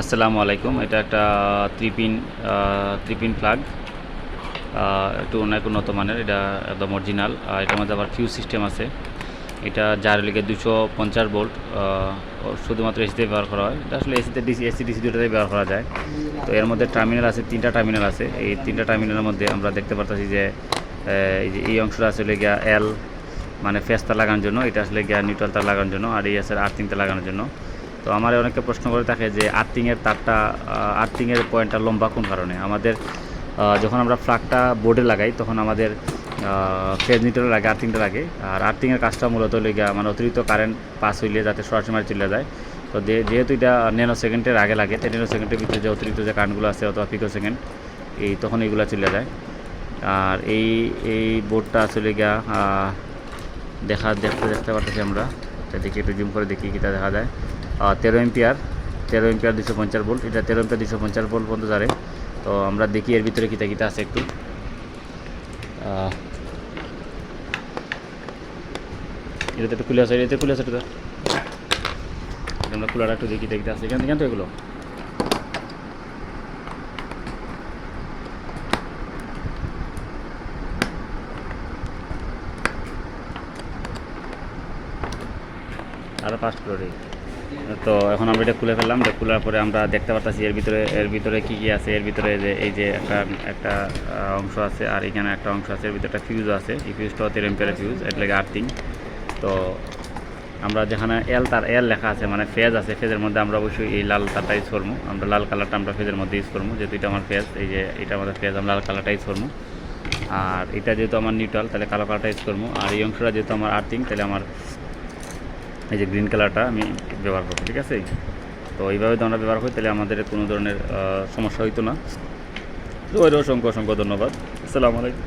আসসালামু আলাইকুম। এটা একটা ত্রিপিন ত্রিপিন প্লাগ। একটু অনেক উন্নত মানের। এটা একদম অরিজিনাল। এটার মধ্যে আবার ফিউজ সিস্টেম আছে। এটা যার লিগে দুশো পঞ্চাশ বোল্ট শুধুমাত্র এসিতে ব্যবহার করা হয়। এটা আসলে এসিতে ডিসি এসি ডিসি দুটোতেই ব্যবহার করা যায়। তো এর মধ্যে টার্মিনাল আছে, তিনটা টার্মিনাল আছে। এই তিনটা টার্মিনালের মধ্যে আমরা দেখতে পারতেছি যে এই যে, এই অংশটা আসলে গিয়া এল মানে ফেসটা লাগানোর জন্য। এটা আসলে গিয়া নিউট্রাল তার লাগানোর জন্য। আর এই আছে আর্থিংটা লাগানোর জন্য। তো আমার অনেকে প্রশ্ন করে থাকে যে আর্থিংয়ের তারটা আর্থিংয়ের পয়েন্টটা লম্বা কোন কারণে? আমাদের যখন আমরা ফ্লাগটা বোর্ডে লাগাই, তখন আমাদের ফেজ নিউট্রাল লাগে, আর্থিংটা লাগে। আর আর্থিংয়ের কাজটা মূলত লেগে মানে অতিরিক্ত কারেন্ট পাস হইলে যাতে সরাসরি মারি চলে যায়। তো যেহেতু এটা ন্যানো সেকেন্ডের আগে লাগে তো ন্যানো সেকেন্ডের ভিতরে যে অতিরিক্ত যে কারেন্টগুলো আছে অথবা পিকো সেকেন্ড এই তখন এইগুলো চলে যায়। আর এই এই বোর্ডটা আসলে গিয়া দেখা, দেখতে দেখতে পারতেছি আমরা। দেখি, একটু জুম করে দেখি কিটা দেখা যায়। তেরো এম্পিয়ার তেরো এম্পিয়ার দুশো পঞ্চাশ ভোল্ট এটা তেরো এম্পিয়ার দুশো পঞ্চাশ ভোল্ট পর্যন্ত যারে তো আমরা দেখি এর ভিতরে কিতা কিতা আছে একটু। এটাতে একটু খুলে আছে, এটাতে খুলে আছে আমরা খোলাটা একটু দেখি দেখতে আছে। এখান থেকে তো এগুলো। আরও পাঁচ ফ্লোরে তো এখন আমরা এটা খুলে ফেললাম। এটা খোলার পরে আমরা দেখতে পাচ্ছি এর ভিতরে এর ভিতরে কী কী আছে? এর ভিতরে যে এই যে একটা একটা অংশ আছে আর এখানে একটা অংশ আছে। এর ভিতরে একটা ফিউজ আছে। এই ফিউজটাও তেরো এম্পিয়ারের ফিউজ এটা লাগে আর্থিং তো আমরা যেখানে এল তার এল লেখা আছে মানে ফেজ আছে ফেজের মধ্যে আমরা অবশ্যই এই লাল তারটা ইউজ করব। আমরা লাল কালারটা আমরা ফেজের মধ্যে ইউজ করব। যেহেতু এটা আমার ফেজ এই যে এটা আমাদের ফেজ আমরা লাল কালারটা ইউজ করব। আর এটা যেহেতু আমার নিউট্রাল তাহলে কালো কালারটা ইউজ করব। আর এই অংশটা যেহেতু আমার আর্থিং তাহলে আমার এই যে গ্রিন কালারটা আমি ব্যবহার করব, ঠিক আছে? তো এইভাবে যদি আমরা ব্যবহার করি, তাহলে আমাদের কোনো ধরনের সমস্যা হইতো না। তো অসংখ্য অসংখ্য ধন্যবাদ। আসসালামু আলাইকুম।